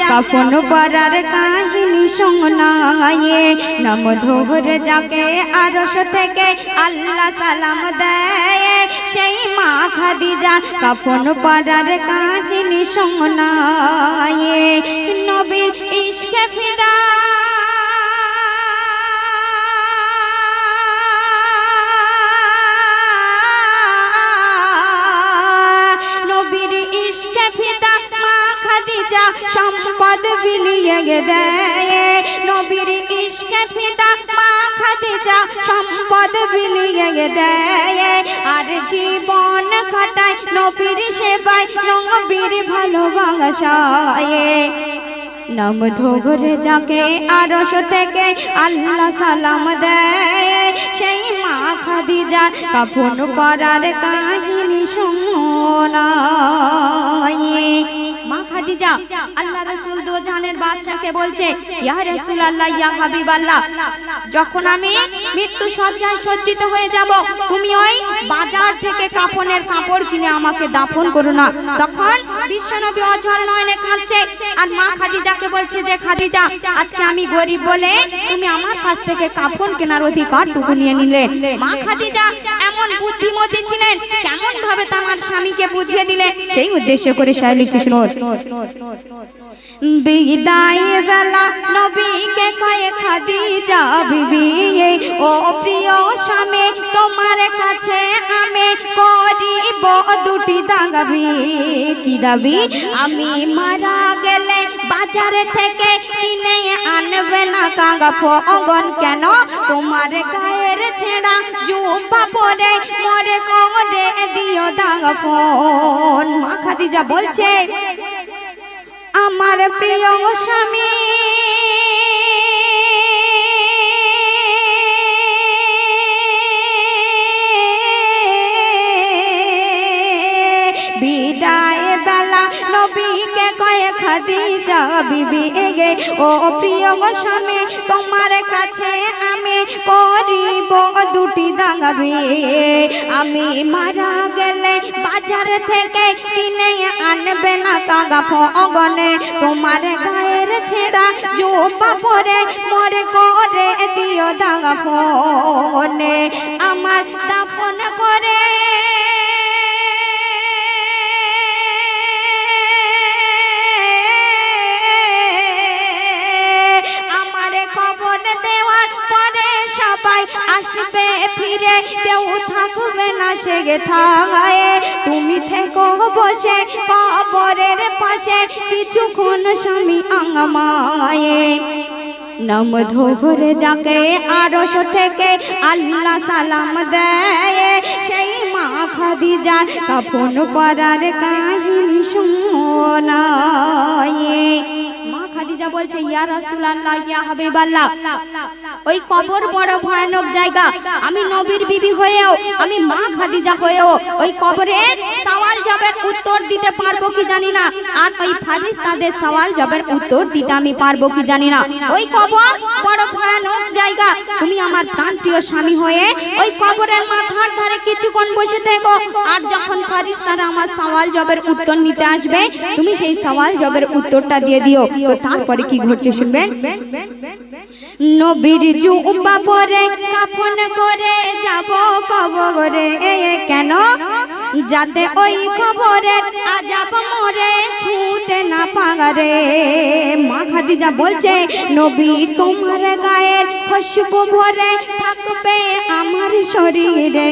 কাফন পরার কাহিনী শোনায়ে নাম ধোর যাকে আরস থেকে আল্লাহ সালাম দেয়, সেই মা খাদিজা কাফন পরার কাহিনী শোনায়ে, নবীর ইশকে ফিদা বিলিয়ে দেয়। আর জীবন খাটায় নবীর সেবায়, নবীর ভালোবাসায়। নাম ধরে যাকে আরশ থেকে আল্লাহ সালাম দেয়। সেই মা খাদিজা কাপন পরার কাহিনী শোনায় মা খাদিজা আল্লাহ রাসূল দো বাদশাকে বলছে, ইয়া রাসূলুল্লাহ, ইয়া হাবিবাল্লাহ, যখন আমি মৃত্যু সজ্জায় সজ্জিত হয়ে যাব, তুমি ওই বাজার থেকে কাফনের কাপড় কিনে আমাকে দাফন করো না। তখন বিশ্বনবী অঝর নয়নে কাঁদছে। আর মা খাদিজাকে বলছে যে, খাদিজা, আজকে আমি গরিব বলে তুমি আমার কাছ থেকে কাপড় কেনার অধিকার টুকু নিয়ে নিলে। মা খাদিজা এমন বুদ্ধিমতী ছিলেন কেমন ভাবে তার স্বামীকে বুঝিয়ে দিলে, সেই উদ্দেশ্য করে শায় লিখছে শুনুন বিদায় বেলা নবীকে কয়ে, খাদিজা বিবি ও প্রিয় স্বামী, তোমার কাছে আমি করিব দুটি দাগাবি, কি দাবি? আমি মারা গেলে বাজার থেকে কিনে আনবে না কাগা ফগন কেন? তোমার গায়ের ছেঁড়া জুব্বা পরে মরে করে দিও দাগা ফোন। মা খাদিজা বলছে, আমার প্রিয় স্বামী নবীকে কয়ে খাদিজা বিবি এগে, ও প্রিয় গো স্বামী, তোমার কাছে আমি করিব দুটি দাগাবি। আমি মারা গেলে বাজার থেকে কিনে আনবে না কাগা ফগনে। তোমার গায়ের ছেঁড়া জোপা পরে মরে করে দিও দাগা ফোনে আমার দাফন করে সবাই আসবে ফিরে, কেউ থাকবে না সে গে থাগায় তুমি থেকো বসে, কবরের পাশে, কিছুক্ষণ স্বামী আঙ্গমায়ে। নাম ধরে যাকে আরশ থেকে আল্লাহ সালাম দেয়, সেই মা খাদিজার কাফন পরার কাহিনী শোনায়। খাদিজা বলছে, ইয়া রাসূলুল্লাহ, ইয়া হাবিবাল্লাহ, ওই কবর বড় ভয়ানক জায়গা। আমি নবীর বিবি হয়েও, আমি মা খাদিজা হয়েও ওই কবরে সওয়াল জবের উত্তর দিতে পারব কি জানি না। আর ওই ফারিস্তাদের সওয়াল জবের উত্তর দিতে আমি পারব কি জানি না। ওই কবর বড় ভয়ানক জায়গা। তুমি আমার প্রাণপ্রিয় স্বামী হয়ে ওই কবরের মাথার ধারে কিছুক্ষণ বসে থেকো। আর যখন ফারিস্তারা আমার সওয়াল জবের উত্তর নিতে আসবে, তুমি সেই সওয়াল জবের উত্তরটা দিয়ে দিও। তো তারপরে কি ঘটছে শুনবেন নবীর জুব্বা পরে কাফন করে যাব কবরে। কেন? যাতে ওই কবরে আজাব মরে, ছুতে না পাগারে মা খাদিজা বলছে, নবী, তোমার গায়ের খুশবু ভরে থাকবে আমার শরীরে।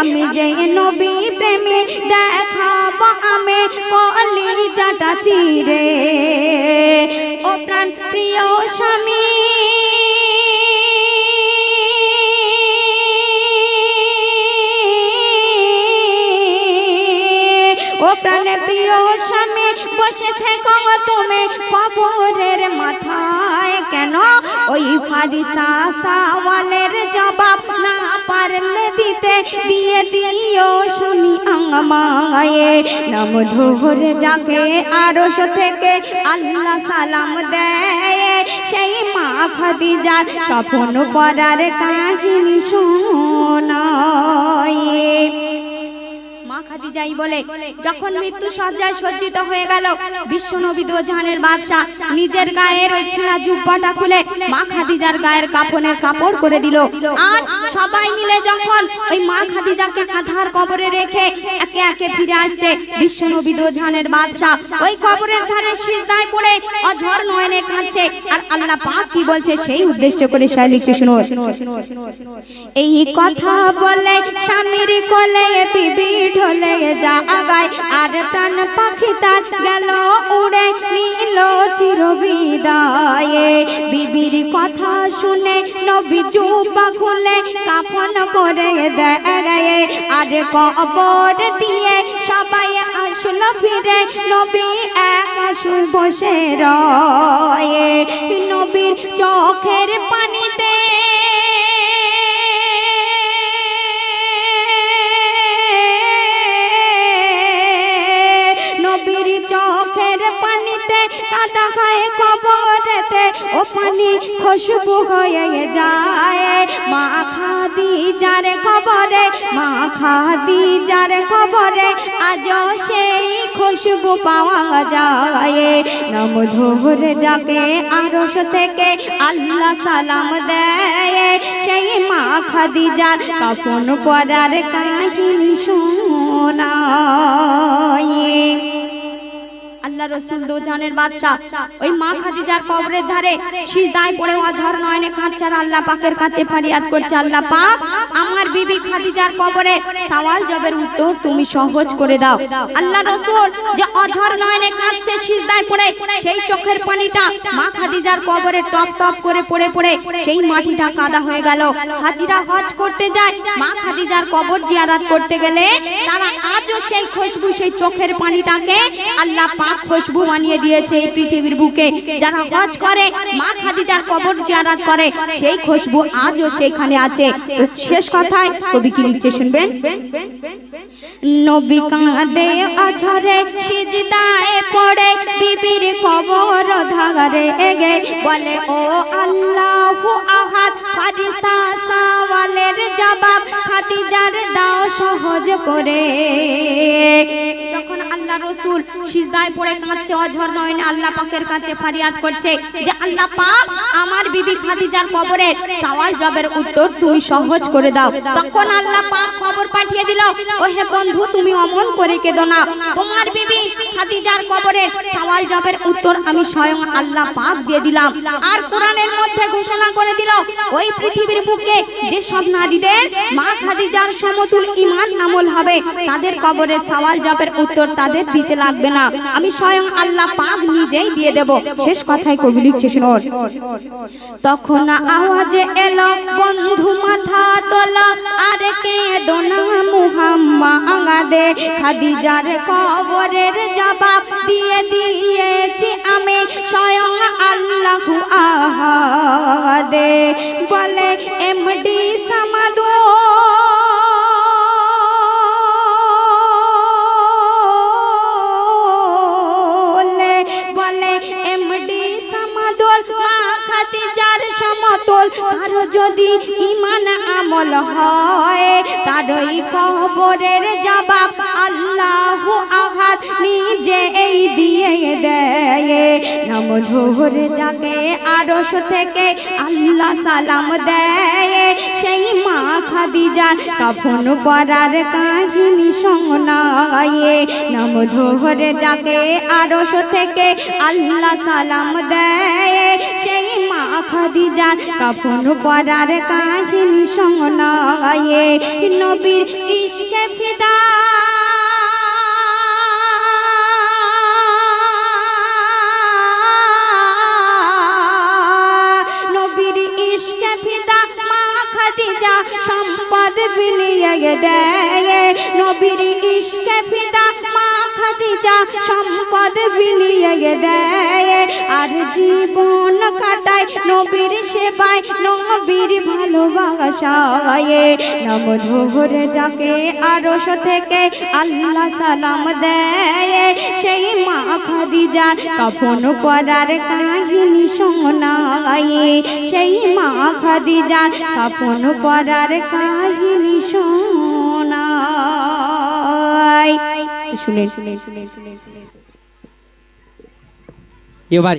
আমি যে নবী প্রেমী দেখাবো আমি কলিজাটা চিরে। ও প্রাণ প্রিয় স্বামী, ও প্রাণে প্রিয় স্বামী বসে থেকো তুমি কবরের মাথায়। কেন? ওই ফারিসা সাওয়ালের জবাব না পারলে দিতে দিয়ে দিও স্বামী আঙ্গমায়ে। নাম ধরে যাকে আরশ থেকে আল্লাহ সালাম দেয়। সেই মা খাদিজার কাফন পরার কাহিনী শোনায়। বলে, যখন মৃত্যু সজ্জায় সজ্জিত হয়ে গেল দোজাহানের বাদশা নিজের গায়ের ওই ছেঁড়া জুব্বাটা খুলে মা খাদিজার গায়ের কাপনের কাপড় করে দিল। আর সবাই মিলে যখন ওই মা খাদিজাকে আধার কবরে রেখে একে একে ফিরে আসছে দোজাহানের বাদশা ওই কবরের ধারে সিজদায় পড়ে অঝর নয়নে কাঁদছে। আর আল্লাহ পাক কি বলছে? সেই উদ্দেশ্য করে শুনো এই কথা বলে স্বামীর কোলে বিবি যা আগায় আর প্রাণ পাখি তার গেল, উড়ে বিবির কথা শুনে নবী জুবা খুলে কাফন করে দেয়। আর কবর দিয়ে সবাই ফিরে, নবী এক আসুই বসে রয়ে। নবীর চোখের পানিতে পানিতে কাদা খায়, কবরেতে ও পানি খুশবু হয়ে যায়। মা খাদি যার কবরে, মা খাদি যার কবরে আজ সেই খুশবু পাওয়া যায়। নাম ধরে যাকে আরশ থেকে আল্লাহ সালাম দেয়। সেই মা খাদি খাদিজার কাফন পরার কাহিনী শোনায়। আল্লাহ রসুল দোজানের বাদশাহ। ওই মা খাদিজার কবরের ধারে সিজদায় পড়ে অঝর নয়নে কাঁদছে আর আল্লাহ পাকের কাছে ফরিয়াদ করছে। আল্লাহ পাক আমার বিবি খাদিজার কবরে সওয়াল জবের উত্তর তুমি সহজ করে দাও। আল্লাহ রসুল যে অঝর নয়নে কাঁদছে সিজদায় পড়ে সেই চোখের পানিটা মা খাদিজার কবরে টপ টপ করে পড়ে পড়ে সেই মাটিটা কাদা হয়ে গেল। হাজিরা হজ করতে যায় মা খাদিজার কবর জিয়ারাত করতে গেলে তারা সেই খুশবু, সেই চোখের পানিটাকে আল্লাহ পাক খুশবু বানিয়ে দিয়েছে এই পৃথিবীর বুকে। যারা হজ করে, মা খাদিজার কবর জিয়ারাত করে, সেই খুশবু আজও সেখানে আছে। শেষ কথায় কবি কি লিখছে শুনবেন? নবী কাঁদে অঝরে সিজদায় পড়ে। বিবির কবর ধারে এগে। বলে ও আল্লাহ আহাদ ফারিস্তা সওয়ালের জবাব খাদিজার দাও সহজ করে। যখন আল্লাহ রসুল সিজদায় পড়ে কাঁদছে অঝর নয়নে আল্লাহ পাকের কাছে ফরিয়াদ করছে যে আল্লাহ পাক আমার বিবি খাদিজার কবরের সওয়াল জবের উত্তর তুমি সহজ করে দাও। তখন আল্লাহ পাক খবর পাঠিয়ে দিল ও হে বন্ধু তুমি অমন করে কেঁদো না। তোমার বিবি খাদিজার কবরের সওয়াল জবের উত্তর আমি স্বয়ং আল্লাহ পাক দিয়ে দিলাম। আর কোরআনের মধ্যে ঘোষণা করে দিল, ওই পৃথিবীর বুকে যে সব নারীদের মা খাদিজার সমতুল ঈমান আমল হবে, তাদের কবরের সওয়াল জবের উত্তর তাদের দিতে লাগবে না। আমি স্বয়ং আল্লাহ পাক নিজেই দিয়ে দেব। শেষ কথাই কবি লিখছে শুনুন। তখন আওয়াজে এলো, বন্ধু মাথা তোলা, আর কে দোনা মুহাম্মাদে খাদিজার কবরের জবাব দিয়ে দিয়েছি আমি স্বয়ং আল্লাহু আহাদে। বলে এমডি সামাদু আর যদি ইমান আমল হয় তার ওই কবরের জবাব আল্লাহ আহাদ নিজে এই দিয়ে দেয়। যাকে আরশ থেকে আল্লাহ সালাম দেয়। সেই মা খাদিজার কাফন পরার কাহিনী শোনায়। নাম ধরে যাকে আরশ থেকে আল্লাহ সালাম দেয়। সেই খাদিজার কাফন পরার কাহিনী শোনায়, নবীর ইশকে ফিদা। নবীর ইশকে ফিদা, মা খাদিজা সম্পদ বিলিয়ে দেয়, নবীর ইশকে ফিদা মা সম্পদ বিলিয়ে দেয়, আর জীবন কাটায় নবীর সেবায়, নবীর ভালোবাসায়। নাম ধরে যাকে আরশ থেকে আল্লাহ সালাম দেয়, সেই মা খাদিজার কাফন পরার কাহিনী শোনায়। সেই মা খাদিজার কাফন পরার কাহিনী শোনায়। শুনে। শুনে শুনে শুনে শুনে। এবার